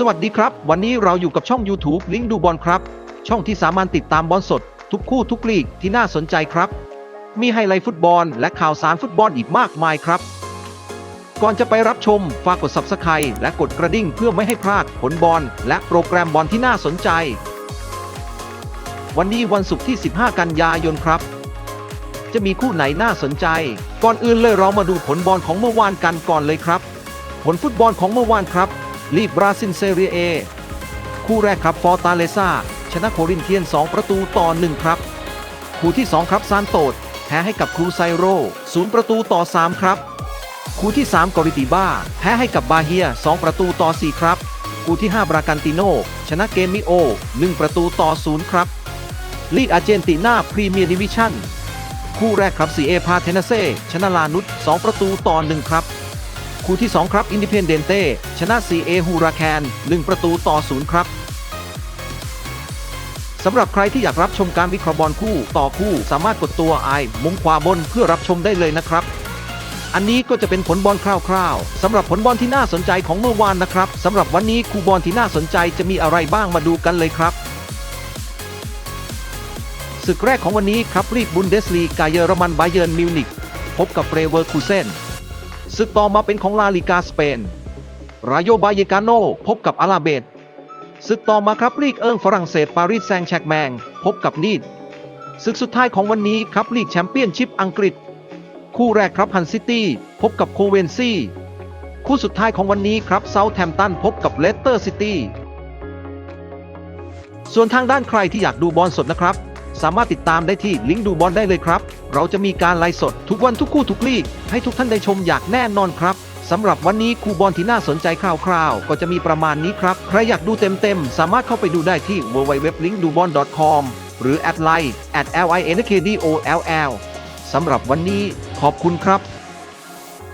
สวัสดีครับ วันนี้เราอยู่กับช่อง YouTube ลิงก์ดูบอลครับ ช่องที่สามารถติดตามบอลสด ทุกคู่ทุกลีกที่น่าสนใจครับ มีไฮไลท์ฟุตบอล และข่าวสารฟุตบอลอีกมากมายครับ ก่อนจะไปรับชมฝากกด Subscribe และกดกระดิ่งเพื่อไม่ให้พลาดผลบอลและโปรแกรมบอลที่น่าสนใจ วันนี้วันศุกร์ที่ 15 กันยายนครับ จะมีคู่ไหนน่าสนใจ ก่อนอื่นเลยเรามาดูผลบอลของเมื่อวานกันก่อนเลยครับ ผลฟุตบอลของเมื่อวานครับ ลีบราซิลเซเรียเอคู่แรกครับฟอร์ตาเลซาชนะโครินเทียน 2 ประตูต่อ 1 ครับ คู่ที่ 2 ครับซานโตดแพ้ให้กับครูไซโร0ประตูต่อ 3 ครับ คู่ที่ 3 กอริติบ้า แพ้ให้กับบาเฮีย 2 ประตูต่อ 4 ครับ คู่ที่ 5 บรากันติโน ชนะเกมมิโอ 1 ประตูต่อ 0 ครับ ลีกอาร์เจนตินาพรีเมียร์ดิวิชั่นคู่แรกครับซีเอพาเทนเซ่ชนะลานุส2ประตูต่อ 1 ครับ คู่ที่ 2 ครับอินดิเพนเดนเต้ชนะ CA ฮูราแคน1ประตูต่อ0ครับสำหรับใครที่อยากรับชมการวิเคราะห์บอลคู่ต่อคู่สามารถกดตัวไอมุมขวาบนเพื่อรับชมได้เลยนะครับ อันนี้ก็จะเป็นผลบอลคร่าวๆสำหรับผลบอลที่น่าสนใจของเมื่อวานนะครับสำหรับวันนี้คู่บอลที่น่าสนใจจะมีอะไรบ้างมาดูกันเลยครับศึกแรกของวันนี้ครับลีกบุนเดสลีกาเยอรมันบาเยิร์นมิวนิกพบกับเฟรเวอร์คูเซน ศึกต่อมาเป็นของลาลิกาสเปน รายโยบาเยกาโนพบกับอาราเบตศึกต่อมาครับลีกเอิงฝรั่งเศสปารีสแซงแชร์กแมง พบกับนีดศึกสุดท้ายของวันนี้ครับลีกแชมเปี้ยนชิพอังกฤษ คู่แรกครับฮันซิตี้พบกับโคเวนซี่คู่สุดท้ายของวันนี้ครับเซาท์แฮมตันพบกับเลสเตอร์ซิตี้ส่วนทางด้านใครที่อยากดูบอลสดนะครับ สามารถติดตามได้ที่ลิงก์ดูบอลได้เลยครับ เราจะมีการไลฟ์สดทุกวันทุกคู่ทุกลีก ให้ทุกท่านได้ชมอย่างแน่นอนครับสำหรับวันนี้คูบอลที่น่าสนใจคร่าวๆ ก็จะมีประมาณนี้ครับ ใครอยากดูเต็มๆ สามารถเข้าไปดูได้ที่ www.linkdubon.com หรือ at line at linkdoll สำหรับวันนี้ขอบคุณครับ